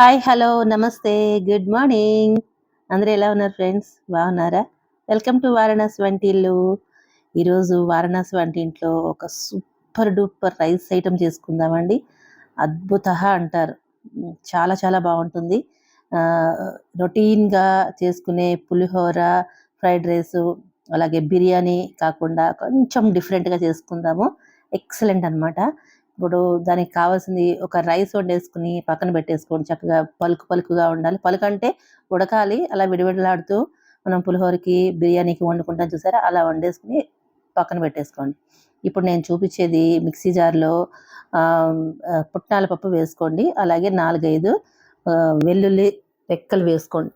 Hi hello నమస్తే good morning. అందరూ ఎలా ఉన్నారు ఫ్రెండ్స్? బాగున్నారా? వెల్కమ్ టు వారణాసి వంటిల్లు ఈరోజు వారణాసి వంటింట్లో ఒక సూపర్ డూపర్ రైస్ ఐటమ్ చేసుకుందామండి. అద్భుత అంటారు. చాలా చాలా బాగుంటుంది. ఆ, రొటీన్గా చేసుకునే పులిహోర ఫ్రైడ్ రైస్ అలాగే బిర్యానీ కాకుండా కొంచెం డిఫరెంట్గా చేసుకుందాము. ఎక్సలెంట్ అన్నమాట. ఇప్పుడు దానికి కావాల్సింది ఒక రైస్ వండేసుకుని పక్కన పెట్టేసుకోండి. చక్కగా పలుకు పలుకుగా ఉండాలి. పలుకు అంటే ఉడకాలి. అలా విడివిడలాడుతూ మనం పులిహోరకి బిర్యానీకి వండుకుంటాం చూసారా? అలా వండేసుకుని పక్కన పెట్టేసుకోండి. ఇప్పుడు నేను చూపించేది మిక్సీ జార్లో పుట్నాల పప్పు వేసుకోండి. అలాగే నాలుగైదు వెల్లుల్లి రెక్కలు వేసుకోండి.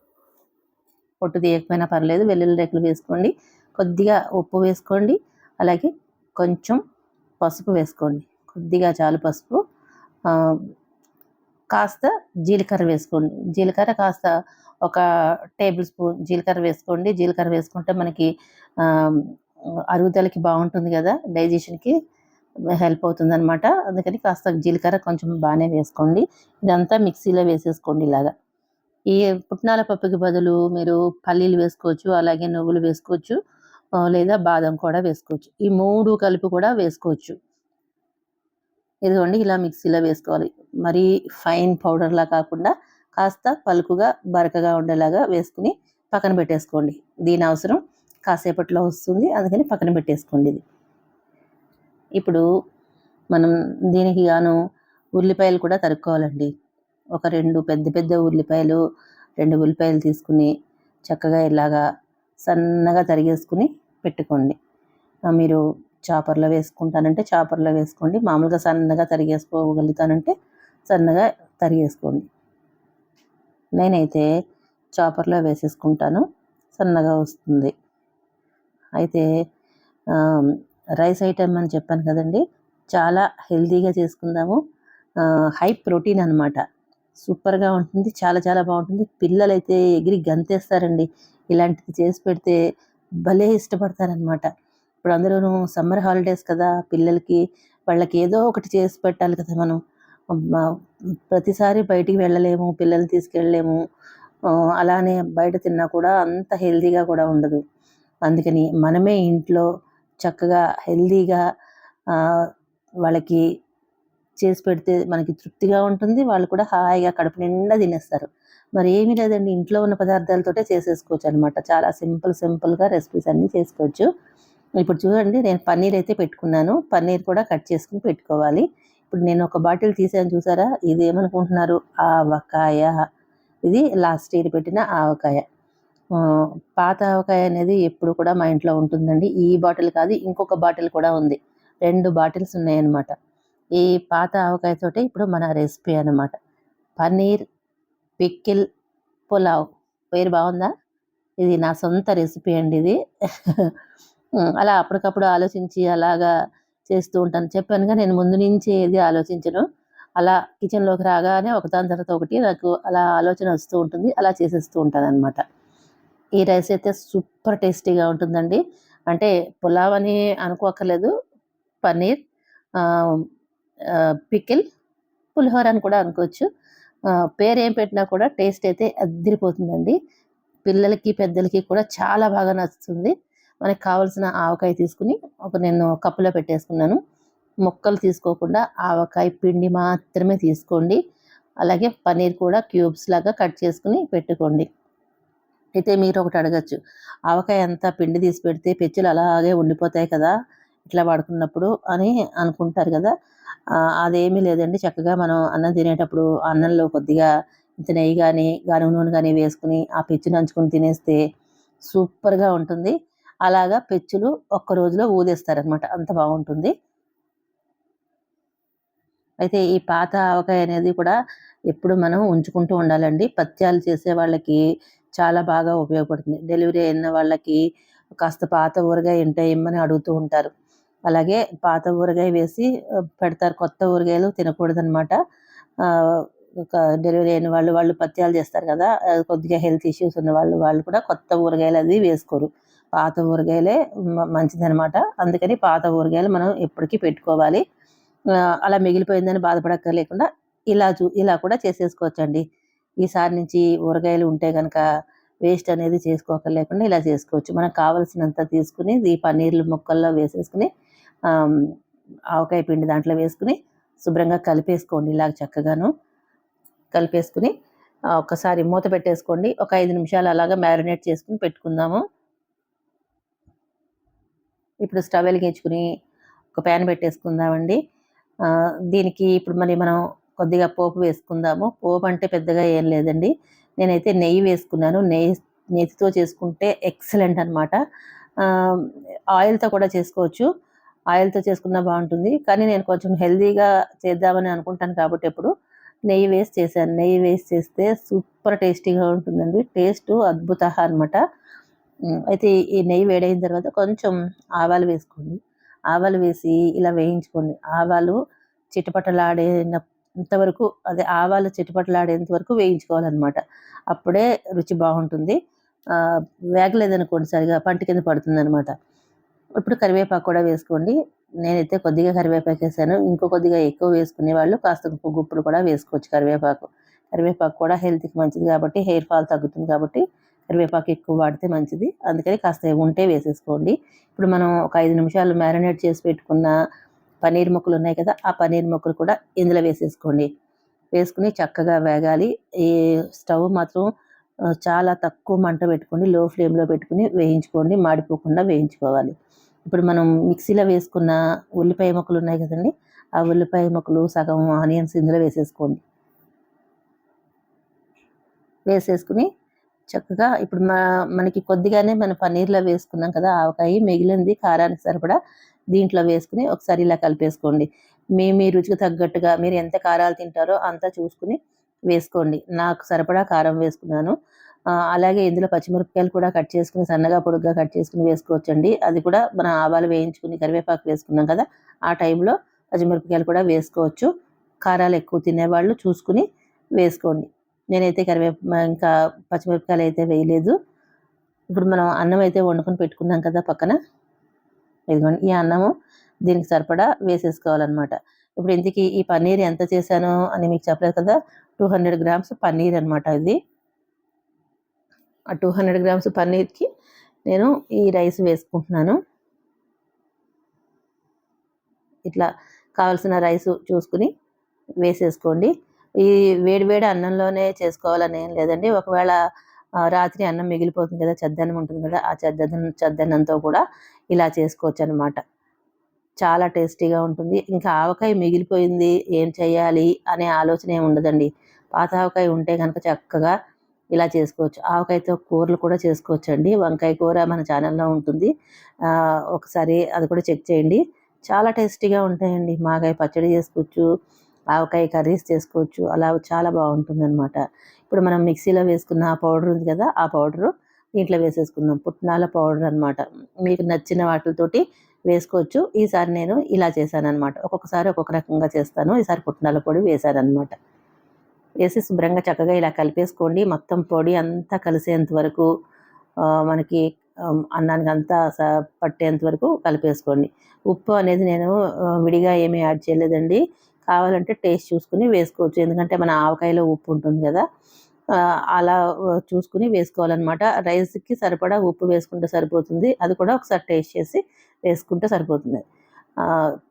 పొట్టు తీయకపోయినా పర్లేదు వెల్లుల్లి రెక్కలు వేసుకోండి. కొద్దిగా ఉప్పు వేసుకోండి. అలాగే కొంచెం పసుపు వేసుకోండి. కొద్దిగా చాలు పసుపు. కాస్త జీలకర్ర వేసుకోండి. జీలకర్ర కాస్త ఒక టేబుల్ స్పూన్ జీలకర్ర వేసుకోండి. జీలకర్ర వేసుకుంటే మనకి అరుగుదలకి బాగుంటుంది కదా డైజెషన్కి హెల్ప్ అవుతుంది అనమాట అందుకని కాస్త జీలకర్ర కొంచెం బాగానే వేసుకోండి. ఇదంతా మిక్సీలో వేసేసుకోండి ఇలాగా. ఈ పుట్నాల పప్పుకి బదులు మీరు పల్లీలు వేసుకోవచ్చు అలాగే నువ్వులు వేసుకోవచ్చు లేదా బాదం కూడా వేసుకోవచ్చు. ఈ మూడు కలిపి కూడా వేసుకోవచ్చు. ఇదిగోండి ఇలా మిక్సీలో వేసుకోవాలి. మరీ ఫైన్ పౌడర్లా కాకుండా కాస్త పలుకుగా బరకగా ఉండేలాగా వేసుకుని పక్కన పెట్టేసుకోండి. దీని అవసరం కాసేపట్లో వస్తుంది అందుకని పక్కన పెట్టేసుకోండి ఇది. ఇప్పుడు మనం దీనికి గాను ఉల్లిపాయలు కూడా తరుక్కోవాలండి. ఒక రెండు పెద్ద పెద్ద ఉల్లిపాయలు రెండు ఉల్లిపాయలు తీసుకుని చక్కగా ఇలాగా సన్నగా తరిగేసుకుని పెట్టుకోండి. మీరు చాపర్లో వేసుకుంటానంటే చాపర్లో వేసుకోండి. మామూలుగా సన్నగా తరిగేసుకోగలుగుతానంటే సన్నగా తరిగేసుకోండి. నేనైతే చాపర్లో వేసేసుకుంటాను. సన్నగా వస్తుంది. అయితే రైస్ ఐటమ్ అని చెప్పాను కదండి. చాలా హెల్తీగా చేసుకుందాము. హై ప్రోటీన్ అనమాట సూపర్గా ఉంటుంది. చాలా చాలా బాగుంటుంది. పిల్లలైతే ఎగిరి గంతేస్తారండి. ఇలాంటిది చేసి పెడితే భలే ఇష్టపడతారనమాట ఇప్పుడు అందరూ సమ్మర్ హాలిడేస్ కదా పిల్లలకి వాళ్ళకి ఏదో ఒకటి చేసి పెట్టాలి కదా మనం. ప్రతిసారి బయటికి వెళ్ళలేము పిల్లల్ని తీసుకెళ్ళలేము. అలానే బయట తిన్నా కూడా అంత హెల్తీగా కూడా ఉండదు. అందుకని మనమే ఇంట్లో చక్కగా హెల్తీగా వాళ్ళకి చేసి పెడితే మనకి తృప్తిగా ఉంటుంది. వాళ్ళు కూడా హాయిగా కడుపు నిండా తినేస్తారు. మరి ఏమీ లేదండి ఇంట్లో ఉన్న పదార్థాలతోటే చేసేసుకోవచ్చు అనమాట చాలా సింపుల్ సింపుల్గా రెసిపీస్ అన్నీ చేసుకోవచ్చు. ఇప్పుడు చూడండి నేను పన్నీర్ అయితే పెట్టుకున్నాను. పన్నీర్ కూడా కట్ చేసుకుని పెట్టుకోవాలి. ఇప్పుడు నేను ఒక బాటిల్ తీసాను చూసారా? ఇది ఏమనుకుంటున్నారు? ఆవకాయ. ఇది లాస్ట్ ఇయర్ పెట్టిన ఆవకాయ. పాత ఆవకాయ అనేది ఎప్పుడు కూడా మా ఇంట్లో ఉంటుందండి. ఈ బాటిల్ కాదు ఇంకొక బాటిల్ కూడా ఉంది. రెండు బాటిల్స్ ఉన్నాయన్నమాట. ఈ పాత ఆవకాయతోటే ఇప్పుడు మన రెసిపీ అన్నమాట. పన్నీర్ పిక్కిల్ పులావ్. పేరు బాగుందా? ఇది నా సొంత రెసిపీ అండి ఇది. అలా అప్పటికప్పుడు ఆలోచించి అలాగా చేస్తూ ఉంటాను. చెప్పానుగా నేను ముందు నుంచి ఏది ఆలోచించను. అలా కిచెన్లోకి రాగానే ఒకదాని తర్వాత ఒకటి నాకు అలా ఆలోచన వస్తూ ఉంటుంది. అలా చేసేస్తూ ఉంటాను అనమాట ఈ రైస్ అయితే సూపర్ టేస్టీగా ఉంటుందండి. అంటే పులావ్ అని అనుకోకర్లేదు పన్నీర్ పికిల్ పులిహోర అని కూడా అనుకోవచ్చు. పేరు ఏం పెట్టినా కూడా టేస్ట్ అయితే అద్దరిపోతుందండి పిల్లలకి పెద్దలకి కూడా చాలా బాగా నచ్చుతుంది. మనకి కావాల్సిన ఆవకాయ తీసుకుని ఒక నేను కప్పులో పెట్టేసుకున్నాను. ముక్కలు తీసుకోకుండా ఆవకాయ పిండి మాత్రమే తీసుకోండి. అలాగే పన్నీర్ కూడా క్యూబ్స్ లాగా కట్ చేసుకుని పెట్టుకోండి. అయితే మీరు ఒకటి అడగచ్చు ఆవకాయ అంతా పిండి తీసి పెడితే పెచ్చులు అలాగే ఉండిపోతాయి కదా ఇట్లా వాడుకున్నప్పుడు అని అనుకుంటారు కదా. అదేమీ లేదండి. చక్కగా మనం అన్నం తినేటప్పుడు అన్నంలో కొద్దిగా ఇంత నెయ్యి కానీ గానుగ నూనె కానీ వేసుకుని ఆ పెచ్చు నంచుకుని తినేస్తే సూపర్గా ఉంటుంది. అలాగా పెచ్చులు ఒక్క రోజులో ఊదేస్తారనమాట అంత బాగుంటుంది. అయితే ఈ పాత ఆవకాయ అనేది కూడా ఎప్పుడు మనం ఉంచుకుంటూ ఉండాలండి. పత్యాలు చేసే వాళ్ళకి చాలా బాగా ఉపయోగపడుతుంది. డెలివరీ అయిన వాళ్ళకి కాస్త పాత ఊరగాయ ఉంటే ఇమ్మని అడుగుతూ ఉంటారు. అలాగే పాత ఊరగాయ వేసి పెడతారు. కొత్త ఊరగాయలు తినకూడదనమాట డెలివరీ అయిన వాళ్ళు వాళ్ళు పత్యాలు చేస్తారు కదా. కొద్దిగా హెల్త్ ఇష్యూస్ ఉన్న వాళ్ళు వాళ్ళు కూడా కొత్త ఊరగాయలు అది వేసుకోరు. పాత ఊరగాయలే మంచిదనమాట అందుకని పాత ఊరగాయలు మనం ఎప్పటికీ పెట్టుకోవాలి. అలా మిగిలిపోయిందని బాధపడక్కర్లేకుండా ఇలా చూ ఇలా కూడా చేసేసుకోవచ్చండి. ఈసారి నుంచి ఊరగాయలు ఉంటే కనుక వేస్ట్ అనేది చేసుకోక లేకుండా ఇలా చేసుకోవచ్చు. మనకు కావలసినంత తీసుకుని ఈ పన్నీర్లు ముక్కల్లో వేసేసుకుని ఆవకాయ పిండి దాంట్లో వేసుకుని శుభ్రంగా కలిపేసుకోండి ఇలా చక్కగాను. కలిపేసుకుని ఒకసారి మూత పెట్టేసుకోండి. ఒక ఐదు నిమిషాలు అలాగా మ్యారినేట్ చేసుకుని పెట్టుకుందాము. ఇప్పుడు స్టవ్ వెలిగించుకుని ఒక ప్యాన్ పెట్టేసుకుందామండి. దీనికి ఇప్పుడు మరి మనం కొద్దిగా పోపు వేసుకుందాము. పోపు అంటే పెద్దగా ఏం లేదండి. నేనైతే నెయ్యి వేసుకున్నాను. నెయ్యి నెయ్యితో చేసుకుంటే ఎక్సలెంట్ అనమాట ఆయిల్తో కూడా చేసుకోవచ్చు. ఆయిల్తో చేసుకున్నా బాగుంటుంది. కానీ నేను కొంచెం హెల్తీగా చేద్దామని అనుకుంటాను కాబట్టి ఎప్పుడు నెయ్యి వేసి చేశాను. నెయ్యి వేసి చేస్తే సూపర్ టేస్టీగా ఉంటుందండి. టేస్ట్ అద్భుత అనమాట అయితే ఈ నెయ్యి వేడైన తర్వాత కొంచెం ఆవాలు వేసుకోండి. ఆవాలు వేసి ఇలా వేయించుకోండి. ఆవాలు చిటపటలాడేంత వరకు అదే ఆవాలు చిటపటలాడేంత వరకు వేయించుకోవాలన్నమాట. అప్పుడే రుచి బాగుంటుంది. వేగలేదనుకోండి సరిగా పంట కింద పడుతుంది అనమాట ఇప్పుడు కరివేపాకు కూడా వేసుకోండి. నేనైతే కొద్దిగా కరివేపాకు వేసాను. ఇంకో కొద్దిగా ఎక్కువ వేసుకునే వాళ్ళు కాస్త ఇంకో గుప్పుడు కూడా వేసుకోవచ్చు కరివేపాకు. కరివేపాకు కూడా హెల్త్కి మంచిది కాబట్టి హెయిర్ ఫాల్ తగ్గుతుంది కాబట్టి కరివేపాకు ఎక్కువ వాడితే మంచిది. అందుకని కాస్త ఉంటే వేసేసుకోండి. ఇప్పుడు మనం ఒక ఐదు నిమిషాలు మ్యారినేట్ చేసి పెట్టుకున్న పన్నీర్ ముక్కలు ఉన్నాయి కదా ఆ పన్నీర్ ముక్కలు కూడా ఇందులో వేసేసుకోండి. వేసుకుని చక్కగా వేగాలి. ఈ స్టవ్ మాత్రం చాలా తక్కువ మంట పెట్టుకొని లో ఫ్లేమ్లో పెట్టుకుని వేయించుకోండి. మాడిపోకుండా వేయించుకోవాలి. ఇప్పుడు మనం మిక్సీలో వేసుకున్న ఉల్లిపాయ ముక్కలు ఉన్నాయి కదండి ఆ ఉల్లిపాయ ముక్కలు సగం ఆనియన్స్ ఇందులో వేసేసుకోండి. వేసేసుకుని చక్కగా ఇప్పుడు మా మనకి కొద్దిగానే మన పన్నీర్లో వేసుకున్నాం కదా ఆవకాయ మిగిలింది కారానికి సరిపడా దీంట్లో వేసుకుని ఒకసారి ఇలా కలిపేసుకోండి. మీ మీ రుచికి తగ్గట్టుగా మీరు ఎంత కారాలు తింటారో అంత చూసుకుని వేసుకోండి. నాకు సరిపడా కారం వేసుకున్నాను. అలాగే ఇందులో పచ్చిమిరపకాయలు కూడా కట్ చేసుకుని సన్నగా పొడుగ్గా కట్ చేసుకుని వేసుకోవచ్చండి. అది కూడా మన ఆవాలు వేయించుకుని కరివేపాకు వేసుకున్నాం కదా ఆ టైంలో పచ్చిమిరపకాయలు కూడా వేసుకోవచ్చు. కారాలు ఎక్కువ తినేవాళ్ళు చూసుకుని వేసుకోండి. నేనైతే కరివేప ఇంకా పచ్చిమిరపకాయలు అయితే వేయలేదు. ఇప్పుడు మనం అన్నం అయితే వండుకొని పెట్టుకున్నాం కదా పక్కన. ఇదిగోండి ఈ అన్నము దీనికి సరిపడా వేసేసుకోవాలన్నమాట. ఇప్పుడు ఇంతకీ ఈ పన్నీర్ ఎంత చేశాను అని మీకు చెప్పలేదు కదా? టూ హండ్రెడ్ గ్రామ్స్ పన్నీర్ అనమాట ఇది. ఆ టూ హండ్రెడ్ గ్రామ్స్ పన్నీర్కి నేను ఈ రైస్ వేసుకుంటున్నాను. ఇట్లా కావాల్సిన రైస్ చూసుకుని వేసేసుకోండి. ఈ వేడివేడి అన్నంలోనే చేసుకోవాలని ఏం లేదండి. ఒకవేళ రాత్రి అన్నం మిగిలిపోతుంది కదా చెద్దన్నం ఉంటుంది కదా ఆ చెద్దన్నం చెద్దన్నంతో కూడా ఇలా చేసుకోవచ్చు అనమాట చాలా టేస్టీగా ఉంటుంది. ఇంకా ఆవకాయ మిగిలిపోయింది ఏం చేయాలి అనే ఆలోచన ఏమి ఉండదండి. పాత ఆవకాయ ఉంటే కనుక చక్కగా ఇలా చేసుకోవచ్చు. ఆవకాయతో కూరలు కూడా చేసుకోవచ్చు అండి వంకాయ కూర మన ఛానల్లో ఉంటుంది. ఒకసారి అది కూడా చెక్ చేయండి. చాలా టేస్టీగా ఉంటాయండి. మాగాయ పచ్చడి చేసుకోవచ్చు ఆవకాయ కర్రీస్ చేసుకోవచ్చు. అలా చాలా బాగుంటుంది అనమాట ఇప్పుడు మనం మిక్సీలో వేసుకున్న ఆ పౌడర్ ఉంది కదా ఆ పౌడరు దీంట్లో వేసేసుకుందాం. పుట్నాల పౌడర్ అనమాట మీకు నచ్చిన వాటితోటి వేసుకోవచ్చు. ఈసారి నేను ఇలా చేశాను అనమాట ఒక్కొక్కసారి ఒక్కొక్క రకంగా చేస్తాను. ఈసారి పుట్నాల పొడి వేశాను అనమాట వేసి శుభ్రంగా చక్కగా ఇలా కలిపేసుకోండి. మొత్తం పొడి అంతా కలిసేంత వరకు మనకి అన్నానికి అంతా స- పట్టేంత వరకు కలిపేసుకోండి. ఉప్పు అనేది నేను విడిగా ఏమీ యాడ్ చేయలేదండి. కావాలంటే టేస్ట్ చూసుకుని వేసుకోవచ్చు. ఎందుకంటే మన ఆవకాయలో ఉప్పు ఉంటుంది కదా అలా చూసుకుని వేసుకోవాలన్నమాట. రైస్కి సరిపడా ఉప్పు వేసుకుంటే సరిపోతుంది. అది కూడా ఒకసారి టేస్ట్ చేసి వేసుకుంటే సరిపోతుంది.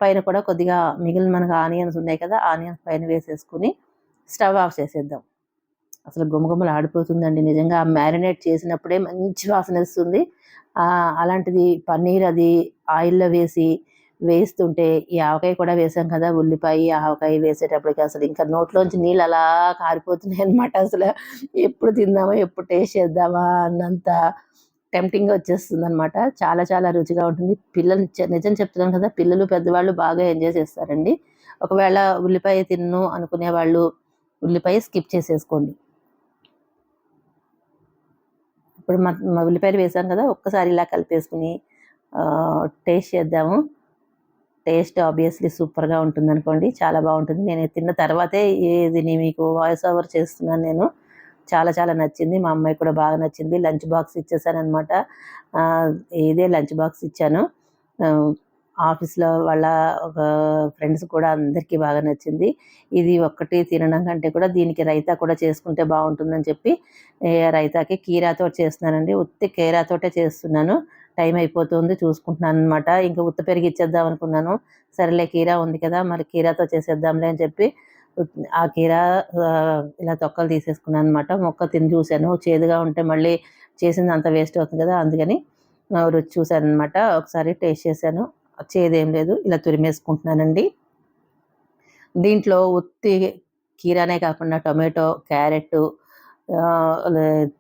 పైన కూడా కొద్దిగా మిగిలిన మనకు ఆనియన్స్ ఉన్నాయి కదా ఆనియన్స్ పైన వేసేసుకుని స్టవ్ ఆఫ్ చేసేద్దాం. అసలు గుమగుమలు ఆడిపోతుందండి. నిజంగా మ్యారినేట్ చేసినప్పుడే మంచి వాసన వస్తుంది. అలాంటిది పన్నీర్ అది ఆయిల్లో వేసి వేస్తుంటే ఈ ఆవకాయ కూడా వేసాం కదా ఉల్లిపాయ ఆవకాయ వేసేటప్పటికి అసలు ఇంకా నోట్లోంచి నీళ్ళు అలా కారిపోతున్నాయి అనమాట అసలు ఎప్పుడు తిందామా ఎప్పుడు టేస్ట్ చేద్దామా అన్నంత టెంప్టింగ్గా వచ్చేస్తుంది అనమాట చాలా చాలా రుచిగా ఉంటుంది. పిల్లలు నిజం చెప్తున్నాను కదా పిల్లలు పెద్దవాళ్ళు బాగా ఎంజాయ్ చేస్తారండి. ఒకవేళ ఉల్లిపాయ తిన్ను అనుకునే వాళ్ళు ఉల్లిపాయ స్కిప్ చేసేసుకోండి. ఇప్పుడు మా ఉల్లిపాయలు వేసాం కదా ఒక్కసారి ఇలా కలిపేసుకుని టేస్ట్ చేద్దాము. టేస్ట్ ఆబ్వియస్లీ సూపర్గా ఉంటుంది అనుకోండి చాలా బాగుంటుంది. నేను తిన్న తర్వాతే ఇది మీకు వాయిస్ ఓవర్ చేస్తున్నాను నేను. చాలా చాలా నచ్చింది. మా అమ్మాయి కూడా బాగా నచ్చింది. లంచ్ బాక్స్ ఇచ్చేసాను అనమాట ఇదే లంచ్ బాక్స్ ఇచ్చాను. ఆఫీస్లో వాళ్ళ ఒక ఫ్రెండ్స్ కూడా అందరికీ బాగా నచ్చింది. ఇది ఒక్కటి తినడం కంటే కూడా దీనికి రైతా కూడా చేసుకుంటే బాగుంటుందని చెప్పి రైతాకి కీరాతో చేస్తున్నానండి. ఉత్తి కీరాతోటే చేస్తున్నాను. టైం అయిపోతుంది చూసుకుంటున్నాను అనమాట ఇంకా ఉత్త పెరిగి ఇచ్చేద్దాం అనుకున్నాను. సరేలే కీరా ఉంది కదా మరి కీరాతో చేసేద్దాంలే అని చెప్పి ఆ కీరా ఇలా తొక్కలు తీసేసుకున్నాను అనమాట మొక్క తిని చూశాను. చేదుగా ఉంటే మళ్ళీ చేసింది అంత వేస్ట్ అవుతుంది కదా అందుకని రుచి చూశాను అనమాట ఒకసారి టేస్ట్ చేశాను. చేదేం లేదు ఇలా తురిమేసుకుంటున్నానండి. దీంట్లో ఉత్తి కీరానే కాకుండా టొమాటో క్యారెట్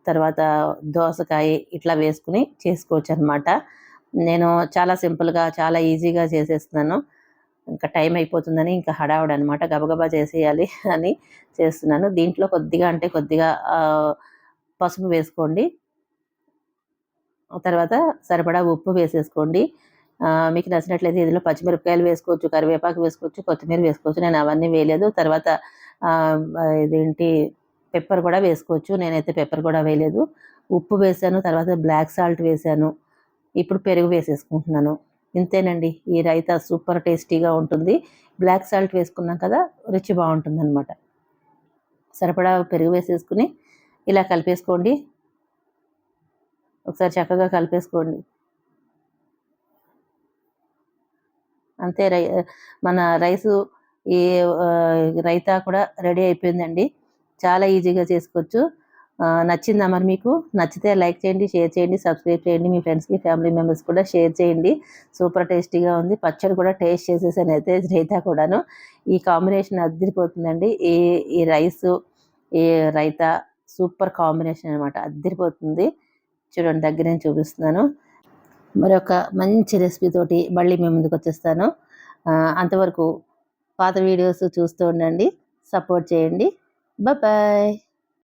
తర్వాత దోసకాయ ఇట్లా వేసుకుని చేసుకోవచ్చు అనమాట నేను చాలా సింపుల్గా చాలా ఈజీగా చేసేస్తున్నాను. ఇంకా టైం అయిపోతుందని ఇంకా హడావుడు అనమాట గబగబా చేసేయాలి అని చేస్తున్నాను. దీంట్లో కొద్దిగా అంటే కొద్దిగా పసుపు వేసుకోండి. తర్వాత సరిపడా ఉప్పు వేసేసుకోండి. మీకు నచ్చినట్లయితే ఇందులో పచ్చిమిరపకాయలు వేసుకోవచ్చు కరివేపాకు వేసుకోవచ్చు కొత్తిమీర వేసుకోవచ్చు. నేను అవన్నీ వేయలేదు. తర్వాత ఇదేంటి పెప్పర్ కూడా వేసుకోవచ్చు. నేనైతే పెప్పర్ కూడా వేయలేదు. ఉప్పు వేసాను తర్వాత బ్లాక్ సాల్ట్ వేసాను. ఇప్పుడు పెరుగు వేసేసుకుంటున్నాను. ఇంతేనండి. ఈ రైతా సూపర్ టేస్టీగా ఉంటుంది. బ్లాక్ సాల్ట్ వేసుకున్నాం కదా రుచి బాగుంటుంది అనమాట సరిపడా పెరుగు వేసేసుకుని ఇలా కలిపేసుకోండి. ఒకసారి చక్కగా కలిపేసుకోండి. అంతే రై మన రైసు ఈ రైతా కూడా రెడీ అయిపోయిందండి. చాలా ఈజీగా చేసుకోవచ్చు. నచ్చిందా మరి మీకు? నచ్చితే లైక్ చేయండి షేర్ చేయండి సబ్స్క్రైబ్ చేయండి. మీ ఫ్రెండ్స్కి ఫ్యామిలీ మెంబర్స్ కూడా షేర్ చేయండి. సూపర్ టేస్టీగా ఉంది. పచ్చడి కూడా టేస్ట్ చేసేసాను అయితే రైతా కూడాను. ఈ కాంబినేషన్ అద్దరిపోతుందండి. ఈ ఈ రైస్ ఈ రైతా సూపర్ కాంబినేషన్ అనమాట అద్దరిపోతుంది. చూడండి దగ్గర నేను చూపిస్తున్నాను. మరొక మంచి రెసిపీతోటి మళ్ళీ మీ ముందుకు వచ్చేస్తాను. అంతవరకు పాత వీడియోస్ చూస్తూ ఉండండి. సపోర్ట్ చేయండి. Bye-bye.